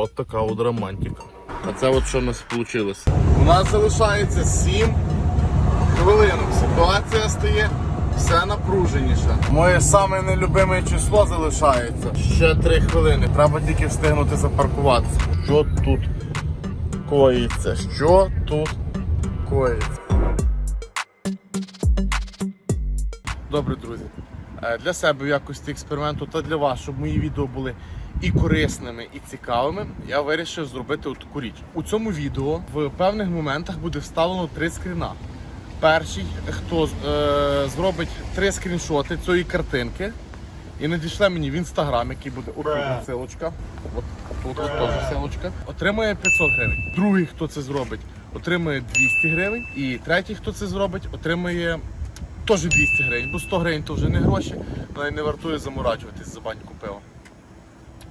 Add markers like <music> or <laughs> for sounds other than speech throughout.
От така от романтика. А це от що у нас вийшло. У нас залишається 7 хвилинок. Ситуація стає все напруженіше. Моє саме нелюбиме число залишається. Ще 3 хвилини. Треба тільки встигнути запаркуватися. Що тут коїться? Що тут коїться? Добре, друзі. Е, Для себе в якості експерименту та для вас, щоб мої відео були і корисними, і цікавими, я вирішив зробити таку річ. У цьому відео в певних моментах буде вставлено три скріна. Перший, хто е, зробить три скріншоти цієї картинки і надішле мені в інстаграм, який буде отут ссылочка. От тут от теж ссылочка, отримає 500 гривень. Другий, хто це зробить, отримує 200 гривень. І третій, хто це зробить, отримує теж 200 гривень, бо 100 гривень то вже не гроші, але не вартує заморачуватись за баньку пива.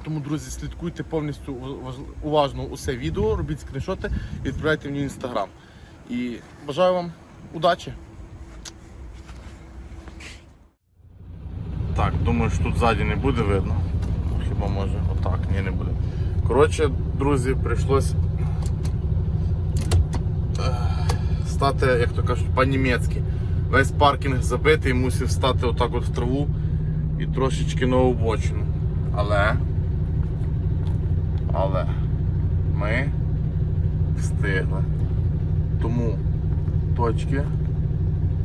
Тому, друзі, слідкуйте повністю уважно усе відео, робіть скріншоти і відправляйте мені в інстаграм. І бажаю вам удачі! Так, думаю, що тут ззаді не буде видно. Хіба може отак, ні, не буде. Коротше, друзі, прийшлось е, стати, як то кажуть, по-німецьки. Весь паркінг забитий, мусив стати отак от в траву і трошечки на обочину. Але. Але ми встигли. Тому точки,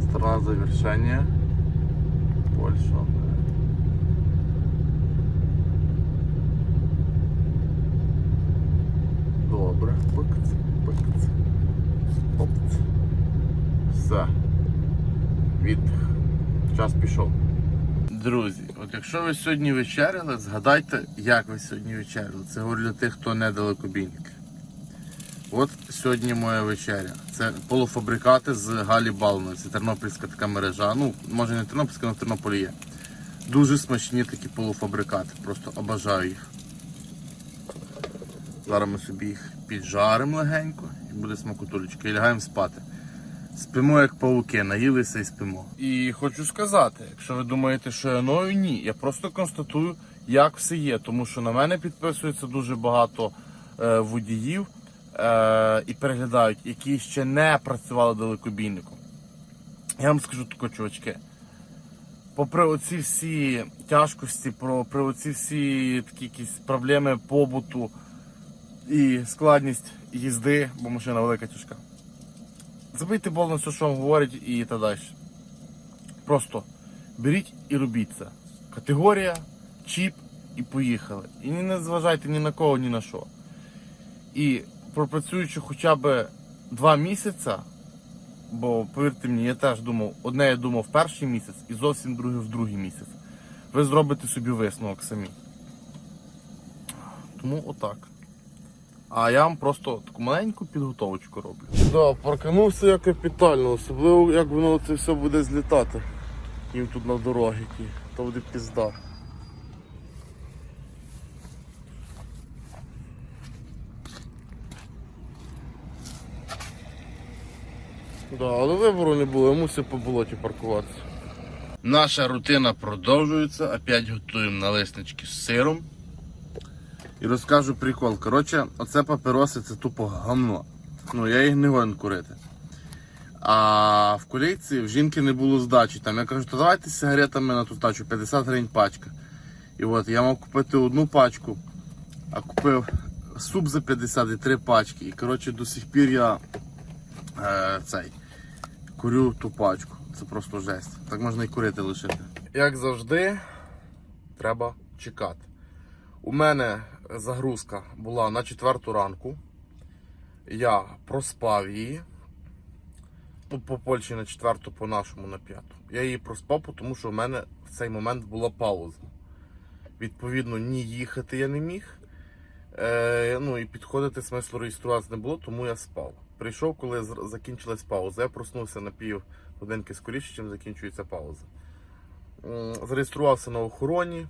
сторона завершення. Польща. Добре. Пикц, пикц. Опц. Все. Віддих. Час пішов. Друзі, от якщо ви сьогодні вечеряли, згадайте, як ви сьогодні вечеряли. Це говорю для тих, хто не далекобійник. От сьогодні моя вечеря. Це полуфабрикати з Галі Балної. Це тернопільська така мережа. Ну, може не тернопільська, але в Тернополі є. Дуже смачні такі полуфабрикати. Просто обожаю їх. Зараз ми собі їх піджаримо легенько і буде смакутулечка. І лягаємо спати. Спимо як павуки, наїлися і спимо. І хочу сказати, якщо ви думаєте, що я ною, ні. Я просто констатую, як все є. Тому що на мене підписується дуже багато е, водіїв е, і переглядають, які ще не працювали далекобійником. Я вам скажу таке, чувачки. Попри оці всі тяжкості, про, при оці всі такі якісь проблеми побуту і складність їзди, бо машина велика тяжка. Забийте бол на все, що вам говорять і так далі. Просто беріть і робіть це. Категорія, чіп і поїхали. І не зважайте ні на кого, ні на що. І пропрацюючи хоча б два місяці, бо повірте мені, я теж думав, одне я думав в перший місяць і зовсім друге в другий місяць. Ви зробите собі висновок самі. Тому отак. А я вам просто таку маленьку підготовочку роблю. Да, парканувся я капітально, особливо як воно це все буде злітати. Їм тут на дорогі, то буде пізда. Да, але вибору не було, я мусив по болоті паркуватися. Наша рутина продовжується. Опять готуємо налиснички з сиром. І розкажу прикол. Коротше, оце папіроси це тупо гамно. Ну, я їх не гон курити. А в колейці в жінки не було здачі. Там я кажу, то давайте з сигаретами на ту здачу 50 гривень пачка. І от я мав купити одну пачку, а купив суп за 50 і три пачки. І коротше до сих пір я е, цей курю ту пачку. Це просто жесть. Так можна і курити лишити. Як завжди, треба чекати. У мене загрузка була на четверту ранку. Я проспав її. Ну, по Польщі на четверту, по нашому на п'яту. Я її проспав, тому що в мене в цей момент була пауза. Відповідно, ні їхати я не міг. Е, ну і підходити смислу реєструватися не було, тому я спав. Прийшов, коли закінчилась пауза. Я проснувся на пів годинки скоріше, чим закінчується пауза. Зареєструвався на охороні,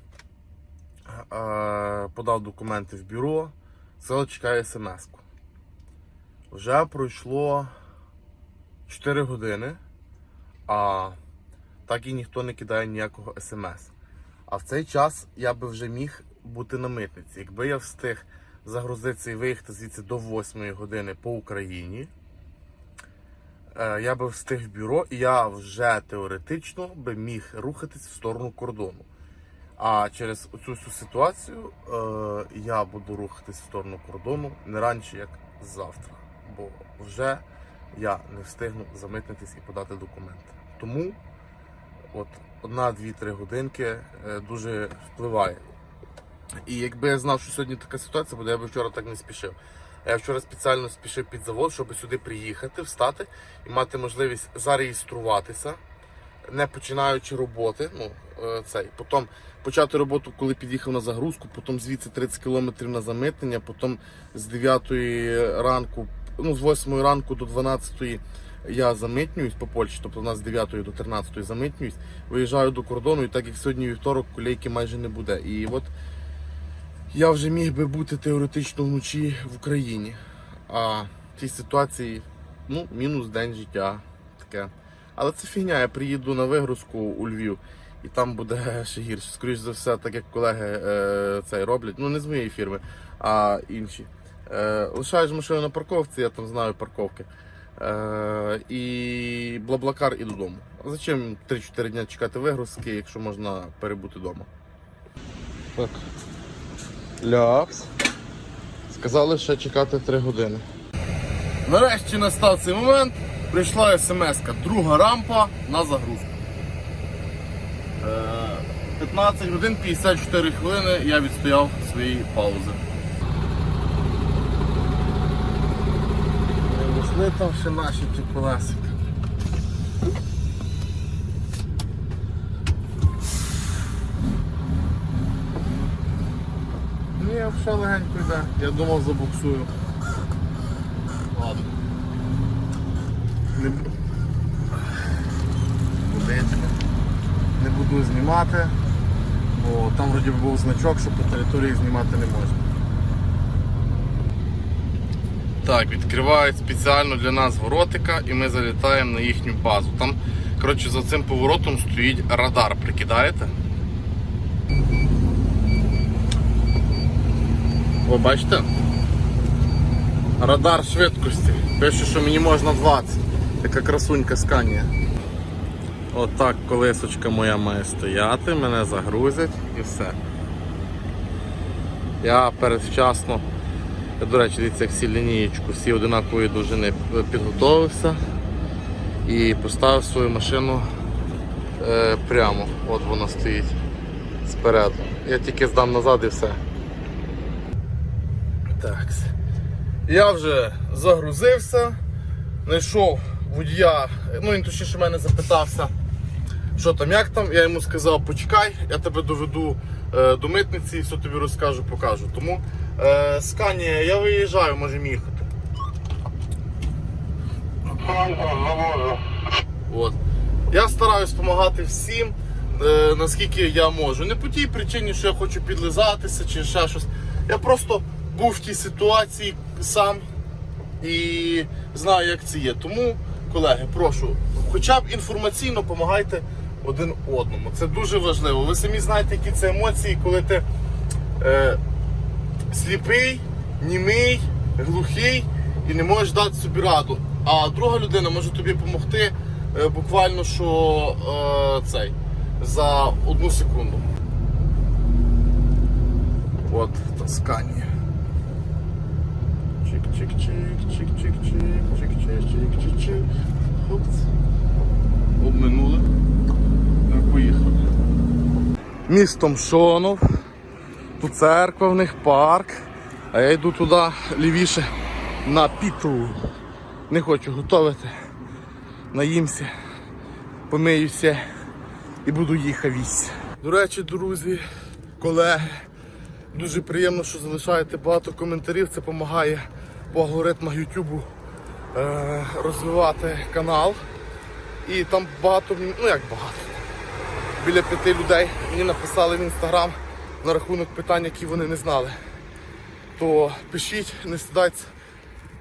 подав документи в бюро, сказав, чекаю смс-ку. Вже пройшло 4 години, а так і ніхто не кидає ніякого смс. А в цей час я би вже міг бути на митниці. Якби я встиг загрузитися і виїхати звідси до 8 години по Україні. Е, Я би встиг в бюро, і я вже теоретично би міг рухатись в сторону кордону. А через цю всю ситуацію е, я буду рухатись в сторону кордону не раніше, як завтра. Бо вже я не встигну замитнитись і подати документи. Тому от одна, дві, три годинки е, дуже впливає. І якби я знав, що сьогодні така ситуація буде, я б вчора так не спішив. Я вчора спеціально спішив під завод, щоб сюди приїхати, встати і мати можливість зареєструватися, не починаючи роботи. Ну, е, цей. Потім почати роботу, коли під'їхав на загрузку, потім звідси 30 кілометрів на замитнення, потім з 9 ранку, ну з 8 ранку до 12 я замитнююсь по Польщі, тобто у нас з 9 до 13 замитнююсь, виїжджаю до кордону, і так як сьогодні вівторок, колейки майже не буде. І от я вже міг би бути теоретично вночі в Україні. А в цій ситуації, ну, мінус день життя. Таке. Але це фігня, я приїду на вигрузку у Львів, і там буде <laughs> ще гірше. Скоріше за все, так як колеги е, цей роблять. Ну не з моєї фірми, а інші. Е, лишаєш машину на парковці, я там знаю парковки. Е, і блаблакар і додому. А зачем 3-4 дні чекати вигрузки, якщо можна перебути вдома? Так. Ляпс. Сказали ще чекати 3 години. Нарешті настав цей момент. Прийшла смс-ка. Друга рампа на загрузку. Е, 15 годин 54 хвилини я відстояв свої паузи. Пішли там ще наші ті колесики. Ні, все легенько йде. Я думав забуксую. Ладно. Не, бу- Не буду знімати, бо там вроді був значок, що по території знімати не можна. Так, відкривають спеціально для нас воротика і ми залітаємо на їхню базу. Там, коротше, за цим поворотом стоїть радар, прикидаєте? О, бачите? Радар швидкості. Пише, що мені можна 20. Така красунька сканія. Отак колесочка моя має стояти, мене загрузять і все. Я передвчасно, до речі, дивіться, як всі лінієчку, всі одинакової довжини підготовився і поставив свою машину е, прямо. От вона стоїть спереду. Я тільки здам назад і все. Так. Я вже загрузився, знайшов водія, ну він точніше мене запитався, що там, як там. Я йому сказав, почекай, я тебе доведу е, до митниці і все тобі розкажу, покажу. Тому е, Сканія, я виїжджаю, можемо їхати. От. Я стараюсь допомагати всім, е, наскільки я можу. Не по тій причині, що я хочу підлизатися чи ще щось. Я просто був в тій ситуації сам і знаю, як це є. Тому, колеги, прошу, хоча б інформаційно допомагайте один одному. Це дуже важливо. Ви самі знаєте, які це емоції, коли ти е, сліпий, німий, глухий і не можеш дати собі раду. А друга людина може тобі допомогти е, буквально що е, цей за одну секунду. От Тосканія. Чик-чик-чик, чик-чик-чик, чик-чик-чик-чик-чик. Хопц. Обминули. Так, поїхали. Містом Шонов. Тут церква в них, парк. А я йду туди лівіше на піту. Не хочу готувати. Наїмся, помиюся і буду їхати. До речі, друзі, колеги, дуже приємно, що залишаєте багато коментарів. Це допомагає по алгоритмах YouTube е, розвивати канал. І там багато, ну як багато, біля п'яти людей мені написали в інстаграм на рахунок питань, які вони не знали. То пишіть, не стидайтеся.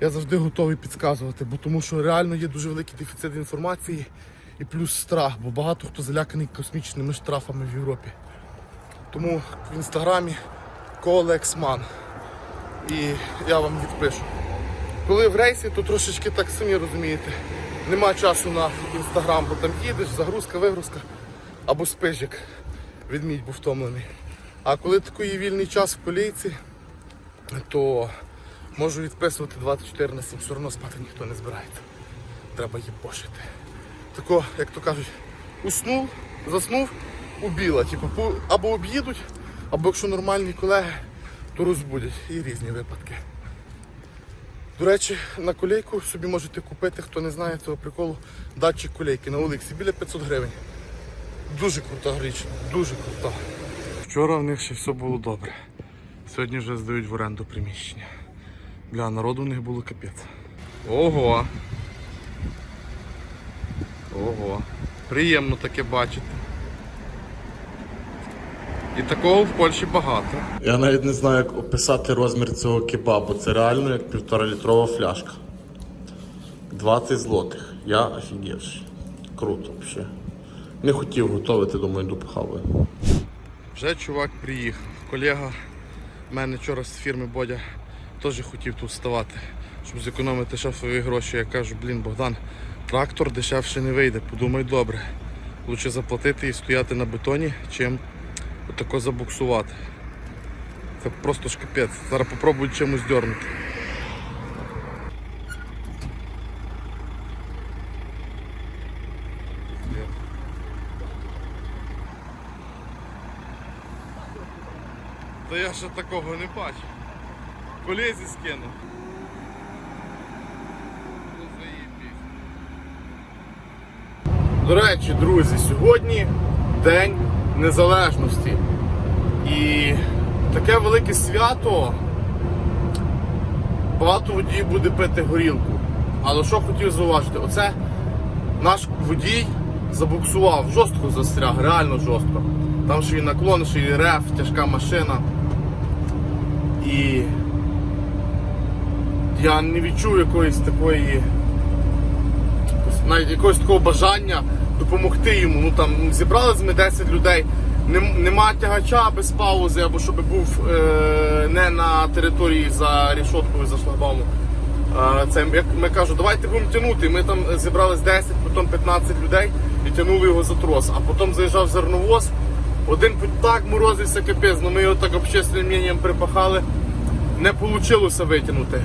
Я завжди готовий підказувати, бо тому що реально є дуже великий дефіцит інформації і плюс страх, бо багато хто заляканий космічними штрафами в Європі. Тому в інстаграмі Колексман. і я вам відпишу. Коли в рейсі, то трошечки так самі розумієте. Нема часу на інстаграм, бо там їдеш, загрузка, вигрузка або спиш, як відмідь був втомлений. А коли такий вільний час в колійці, то можу відписувати 24 на 7, все одно спати ніхто не збирається. Треба їбошити. Тако, як то кажуть, уснув, заснув, убіла. Типу, або об'їдуть, або якщо нормальні колеги, то розбудять. І різні випадки. До речі, на колейку собі можете купити, хто не знає цього приколу, датчик колейки на Олексі біля 500 гривень. Дуже крута річ, дуже крута. Вчора в них ще все було добре. Сьогодні вже здають в оренду приміщення. Бля, народу в них було капець. Ого. Ого. Приємно таке бачити. І такого в Польщі багато. Я навіть не знаю, як описати розмір цього кебабу. Це реально як півтора літрова фляжка. 20 злотих. Я офігівший. Круто взагалі. Не хотів готувати, думаю, похаваю. Вже чувак приїхав. Колега в мене вчора з фірми Бодя теж хотів тут ставати, щоб зекономити шефові гроші. Я кажу, блін, Богдан, трактор дешевше не вийде, подумай добре. Лучше заплатити і стояти на бетоні, чим отако забуксувати. Це просто ж капець. Зараз попробую чимось дьорнути. Та я ще такого не бачив. Колезі скину. Ну. До речі, друзі, сьогодні День Незалежності. І таке велике свято. Багато водіїв буде пити горілку. Але що хотів зауважити, оце наш водій забуксував, жорстко застряг, реально жорстко. Там ще і наклон, ще і реф, тяжка машина. І я не відчув якоїсь такої навіть якогось такого бажання допомогти йому. Ну там зібрались ми 10 людей. Нема тягача без паузи, або щоб був е, не на території за рішоткою, за шлагбаумом. Е, це як ми кажу, давайте будемо тягнути. Ми там зібрались 10, потім 15 людей і тягнули його за трос. А потім заїжджав зерновоз. Один так морозився капець, ну ми його так общественним мненням припахали. Не вийшло витягнути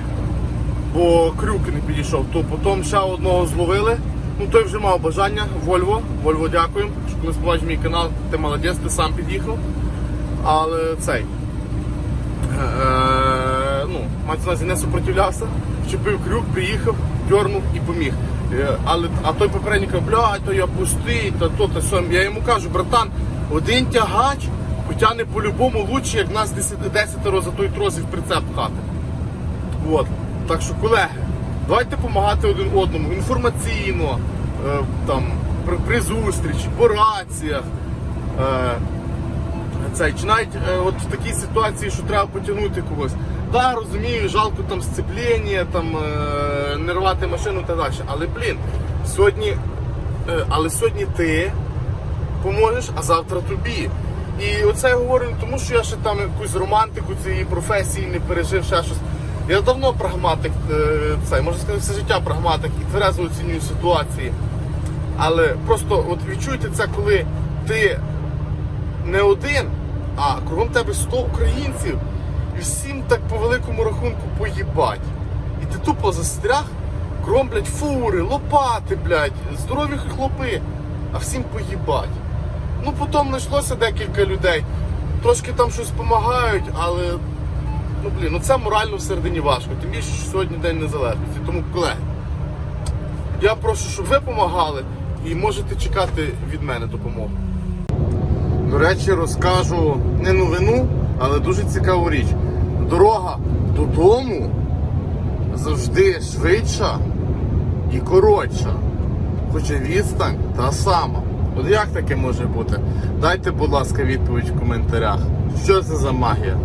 бо крюк не підійшов. То потім ще одного зловили. Ну той вже мав бажання. Вольво. Вольво дякуємо. Що коли побачиш мій канал, ти молодець, ти сам під'їхав. Але цей. Е, ну, мається не супротивлявся, вчепив крюк, приїхав, дьорнув і поміг. Е, але, а той попередник каже, блядь, то я пустий, та то, та сьом. Я йому кажу, братан, один тягач потягне по-любому лучше, як нас 10 десятеро за той трос і в прицеп пхати. От. Так що, колеги, давайте допомагати один одному інформаційно, е, там, при, зустрічі, по раціях. Е, цей, чи навіть е, от в такій ситуації, що треба потягнути когось. Да, розумію, жалко там сцеплення, там не рвати машину та далі. Але блін, сьогодні, але сьогодні ти поможеш, а завтра тобі. І оце я говорю не тому, що я ще там якусь романтику цієї професії не пережив, ще щось. Я давно прагматик, е, цей, можна сказати, все життя прагматик і тверезо оцінюю ситуації. Але просто от відчуйте це, коли ти не один, а кругом тебе 100 українців, і всім так по великому рахунку поїбать. І ти тупо застряг, кругом, блядь, фури, лопати, блядь, здорові хлопи, а всім поїбать. Ну потім знайшлося декілька людей. Трошки там щось допомагають, але ну блін, ну це морально всередині важко. Тим більше, що сьогодні День Незалежності. Тому, колеги, я прошу, щоб ви допомагали і можете чекати від мене допомоги. До речі, розкажу не новину, але дуже цікаву річ. Дорога додому завжди швидша і коротша. Хоча відстань та сама. От як таке може бути? Дайте, будь ласка, відповідь в коментарях. Що це за магія?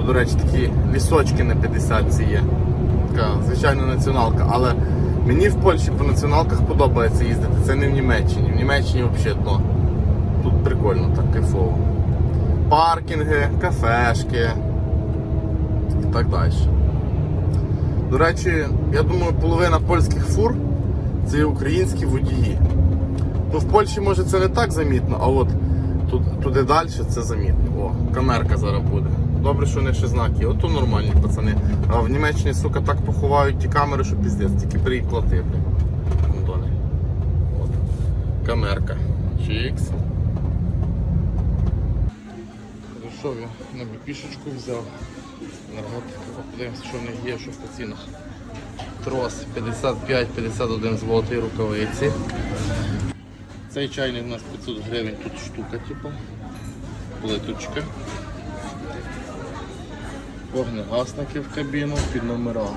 Тут, до речі, такі лісочки на 50 є. Така звичайна націоналка. Але мені в Польщі по націоналках подобається їздити. Це не в Німеччині. В Німеччині взагалі дно. Тут прикольно, так кайфово. Паркінги, кафешки. і так далі. До речі, я думаю, половина польських фур це українські водії. Ну, в Польщі може це не так замітно, а от туди далі це замітно. О, камерка зараз буде. Добре, що не ще знаки. Ото нормальні пацани. А в Німеччині, сука, так поховають ті камери, що піздець, тільки блін. Гондони. От. Камерка. Чікс. Зайшов я на біпішечку взяв. Наркотики, подивимося, що в них є, що по цінах. Трос 55-51 злотий рукавиці. Цей чайник у нас 500 гривень, тут штука, типу. Плиточка. Вогнегасники в кабіну під номера.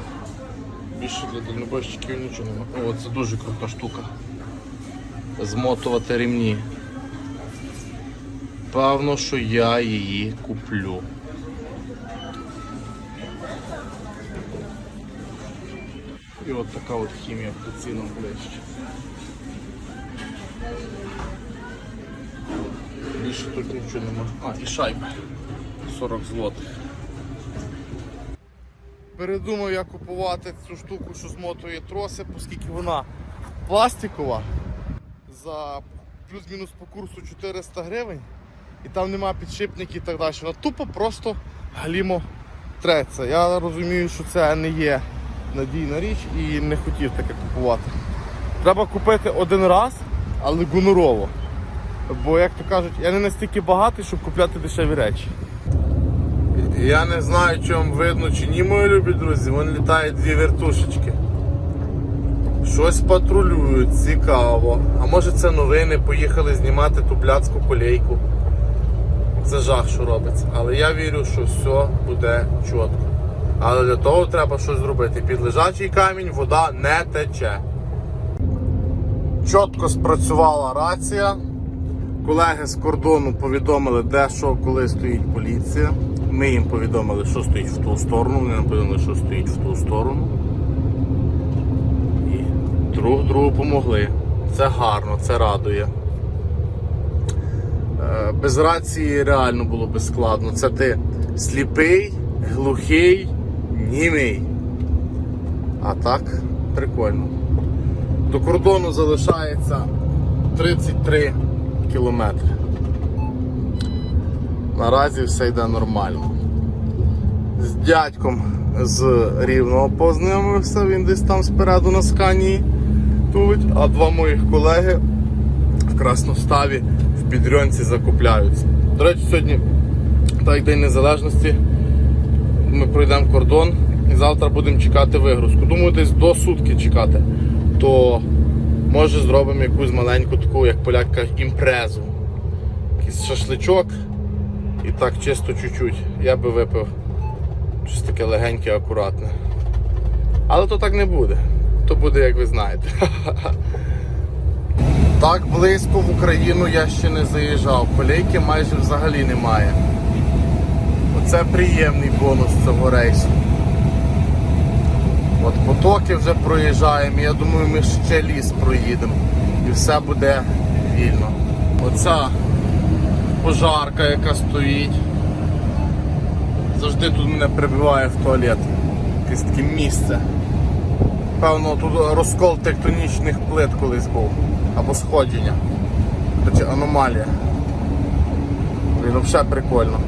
Більше для дальнобойщиків нічого немає. О, це дуже крута штука. Змотувати ремні. Певно, що я її куплю. І от така от хімія по цінам ближче. Більше тут нічого нема. А, і шайби. 40 злотих. Передумав я купувати цю штуку, що змотує троси, оскільки вона пластикова за плюс-мінус по курсу 400 гривень. І там нема підшипників і так далі. Вона тупо просто галімо треться. Я розумію, що це не є надійна річ і не хотів таке купувати. Треба купити один раз, але гонорово. Бо, як то кажуть, я не настільки багатий, щоб купляти дешеві речі. Я не знаю, чому видно чи ні, мої любі друзі, вон літають дві вертушечки. Щось патрулюють, цікаво. А може це новини, поїхали знімати ту блядську колейку. Це жах, що робиться. Але я вірю, що все буде чітко. Але для того треба щось зробити. Під лежачий камінь вода не тече. Чітко спрацювала рація. Колеги з кордону повідомили, де що, коли стоїть поліція. Ми їм повідомили, що стоїть в ту сторону. Вони нам повідомили, що стоїть в ту сторону. І друг другу помогли. Це гарно, це радує. Е, Без рації реально було би складно. Це ти сліпий, глухий, німий. А так, прикольно. До кордону залишається 33 кілометри. Наразі все йде нормально. З дядьком з рівного познайомився, він десь там спереду на сканії тут, а два моїх колеги в Красноставі в підрьонці закупляються. До речі, сьогодні, так День Незалежності, ми пройдемо кордон і завтра будемо чекати вигрузку. Думаю, десь до сутки чекати. То може зробимо якусь маленьку таку, як поляк кажуть, імпрезу. Якийсь шашличок і так чисто чуть-чуть. Я би випив щось таке легеньке, акуратне. Але то так не буде. То буде, як ви знаєте. <laughs> Так близько в Україну я ще не заїжджав. Колейки майже взагалі немає. Оце приємний бонус цього рейсу. От потоки вже проїжджаємо, я думаю, ми ще ліс проїдемо і все буде вільно. Оця пожарка, яка стоїть. Завжди тут мене прибиває в туалет. Якесь таке місце. Певно, тут розкол тектонічних плит колись був. Або сходження. Короче, аномалія. Він взагалі прикольно.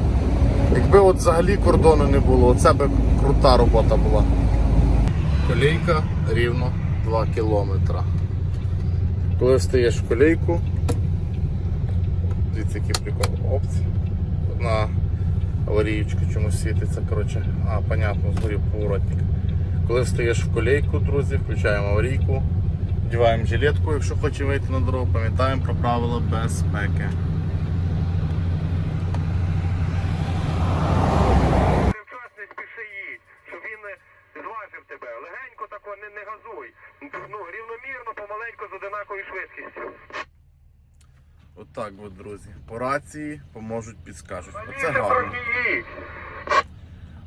Якби от взагалі кордону не було, оце би крута робота була. Колейка рівно 2 кілометра. Коли встаєш в колейку, дивіться, які прикольні опції. Одна аварієчка чомусь світиться, коротше, а, понятно, згорів поворотник. Коли встаєш в колейку, друзі, включаємо аварійку, вдіваємо жилетку, якщо хочемо вийти на дорогу, пам'ятаємо про правила безпеки. час не спіши їдь, щоб він не зважив тебе. Легенько тако не, не газуй. Ну, рівномірно, помаленьку з одинакою швидкістю. Отак от, друзі. По рації поможуть, підскажуть. Оце гарно.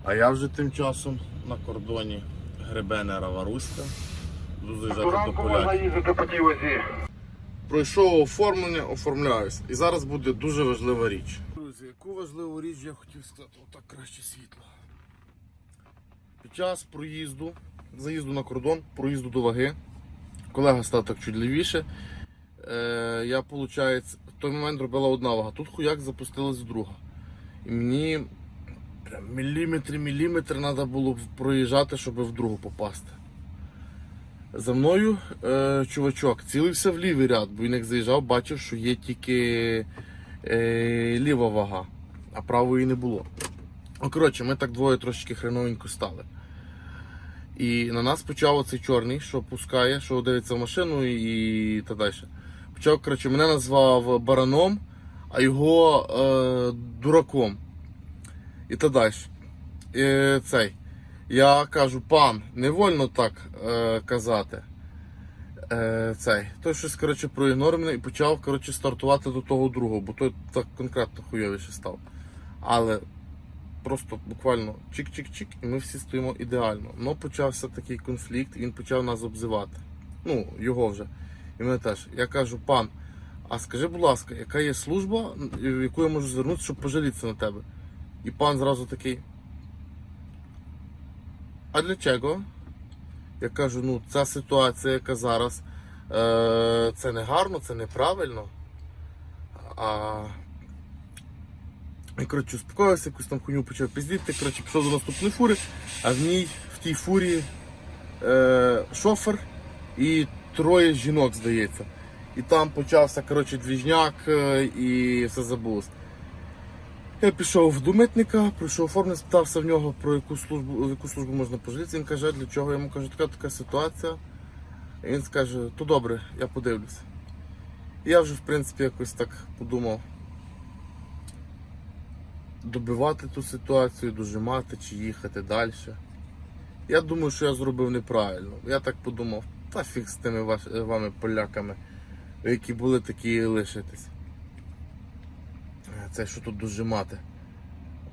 А я вже тим часом на кордоні Гребенера Варуська. Буду заїжджати до поляків. Пройшов оформлення, оформляюсь. І зараз буде дуже важлива річ. Друзі, яку важливу річ я хотів сказати, отак краще світло. Під час проїзду, заїзду на кордон, проїзду до ваги, колега став так чуть лівіше. Е, я, виходить, в той момент робила одна вага, тут хуяк запустилась друга. І мені прям міліметри, міліметри треба було проїжджати, щоб в другу попасти. За мною е, чувачок цілився в лівий ряд, бо він як заїжджав, бачив, що є тільки е, ліва вага, а правої не було. Ну, коротше, ми так двоє трошечки хреновенько стали. І на нас почав оцей чорний, що пускає, що дивиться в машину і та далі. Почав, коротше, мене назвав бараном, а його е, дураком. І та далі. І, цей. Я кажу, пан, не вольно так е, казати. Е, цей. Той щось коротше, проігнорив і почав коротше, стартувати до того другого, бо той так конкретно хуйовіше став. Але просто буквально чик-чик-чик, і ми всі стоїмо ідеально. Но почався такий конфлікт, він почав нас обзивати. Ну, його вже. І мене теж. Я кажу, пан, а скажи, будь ласка, яка є служба, в яку я можу звернутися, щоб пожалітися на тебе? І пан зразу такий. А для чого? Я кажу, ну ця ситуація, яка зараз, е, це не гарно, це неправильно. А... І коротше, успокоївся, якусь там хуйню почав піздіти, коротше, пішов до наступної фури, а в ній, в тій фурі е, шофер і троє жінок, здається. І там почався коротше, двіжняк е, і все забулось. Я пішов до митника, прийшов оформлення, спитався в нього про яку службу, в яку службу можна пожитися. Він каже, для чого? Я йому кажу, така така ситуація. І він скаже, то добре, я подивлюся. Я вже, в принципі, якось так подумав добивати ту ситуацію, дожимати чи їхати далі. Я думаю, що я зробив неправильно. Я так подумав, та фіг з тими ваш, вами поляками, які були, такі і лишитись. Е, Це що тут дожимати.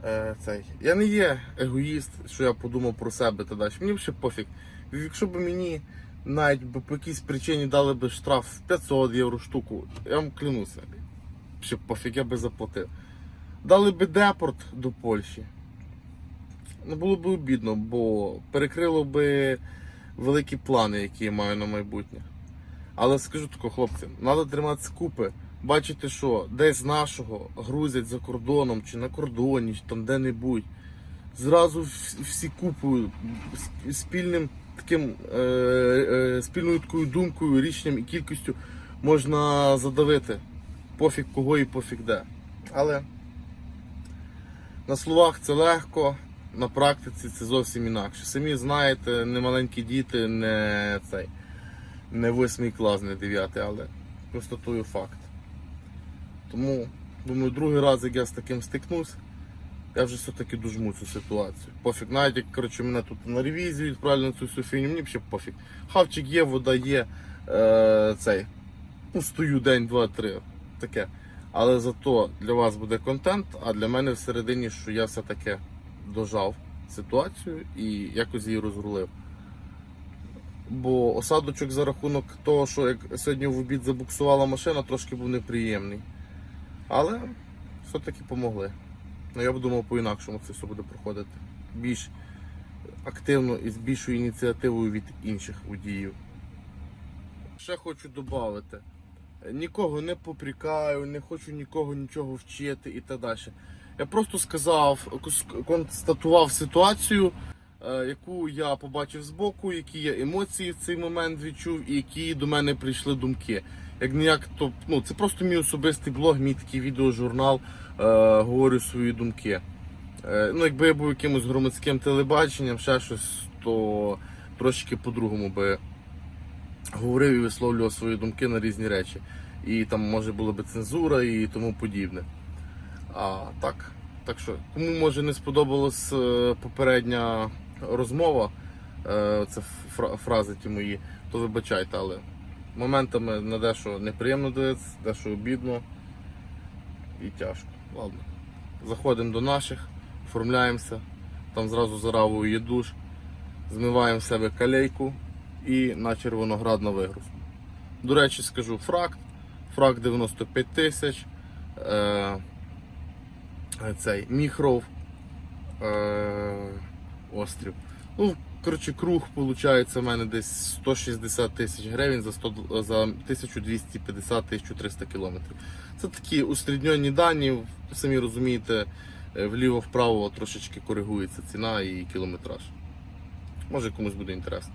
Е, цей. Я не є егоїст, що я подумав про себе та далі. Мені ще пофіг. Якщо б мені навіть би по якійсь причині дали б штраф 500 євро штуку, я вам клянуся. Ще пофіг, я би заплатив. Дали би депорт до Польщі. Ну було б обідно, бо перекрило би великі плани, які я маю на майбутнє. Але скажу тако, хлопці, треба триматися купи. Бачите, що десь нашого грузять за кордоном чи на кордоні, чи там де-небудь. Зразу всі купою, спільним таким е, е, спільною такою думкою, рішенням і кількістю можна задавити. Пофіг кого і пофіг де. Але на словах це легко, на практиці це зовсім інакше. Самі знаєте, не маленькі діти, не цей, не восьмий клас, не дев'ятий, але констатую факт. Тому, думаю, другий раз, як я з таким стикнусь, я вже все-таки дожму цю ситуацію. Пофіг, навіть як коротше, мене тут на ревізію відправили на цю всю фігню, мені ще пофіг. Хавчик є, вода є, е, цей. Стою день, два, три. Таке. Але зато для вас буде контент, а для мене всередині, що я все-таки дожав ситуацію і якось її розрулив. Бо осадочок за рахунок того, що як сьогодні в обід забуксувала машина, трошки був неприємний. Але все-таки помогли. Ну я б думав по-інакшому це все буде проходити. Більш активно і з більшою ініціативою від інших водіїв. Ще хочу додати. Нікого не попрікаю, не хочу нікого нічого вчити і так далі. Я просто сказав, констатував ситуацію, е, яку я побачив збоку, які я емоції в цей момент відчув і які до мене прийшли думки. Як ніяк, то ну це просто мій особистий блог, мій такий відеожурнал, е, говорю свої думки. Е, ну, якби я був якимось громадським телебаченням, ще щось, то трошки по-другому би говорив і висловлював свої думки на різні речі. І там може була би цензура і тому подібне. А так, так що, кому може не сподобалась е, попередня розмова, е, це фрази ті мої, то вибачайте, але моментами на дещо неприємно дивитися, дещо обідно і тяжко. Ладно. Заходимо до наших, оформляємося, там зразу заравою є душ, змиваємо в себе калейку і на Червоноград на вигрузку. До речі, скажу фракт. Фракт 95 тисяч. Е, цей міхров е, острів. Ну, коротше, круг виходить у мене десь 160 тисяч гривень за, 100, за 1250-1300 кілометрів. Це такі усередньонні дані, самі розумієте, е, вліво-вправо трошечки коригується ціна і кілометраж. Може комусь буде інтересно.